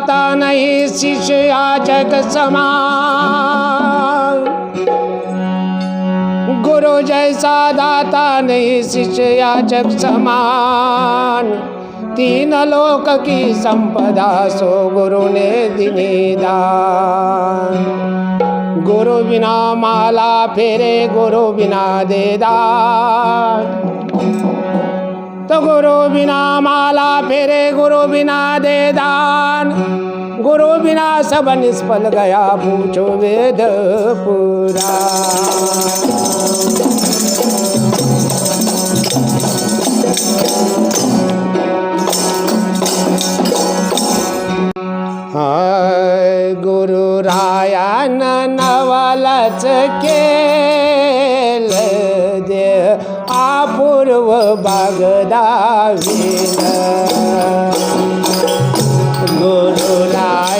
दाता नाही शिष्या जग समान। गुरु जैसा दाता नहीं शिष्या जग समान। तीन लोक की संपदा सो गुरु ने दिनी दान। गुरु बिना माला फेरे गुरु बिना दे दान। तो गुरु बिना माला फेरे गुरु बिना दे दान। गुरु बिना सब निष्फल गया पूछो वेद पुरा। हाय गुरु रायान नवलच केल दे पूर्व बागदाविन. गुरुलाय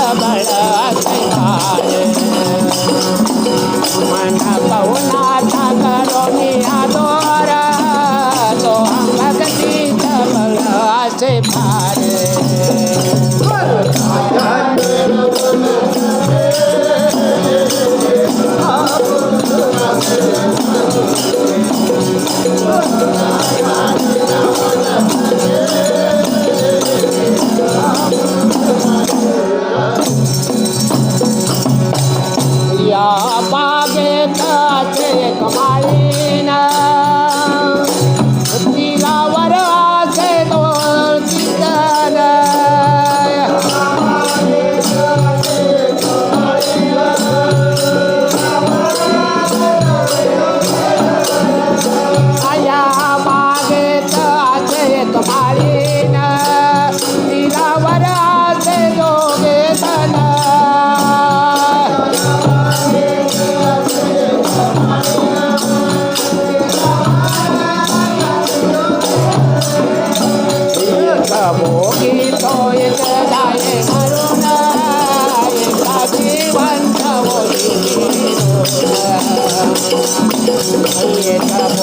बळ मन yeah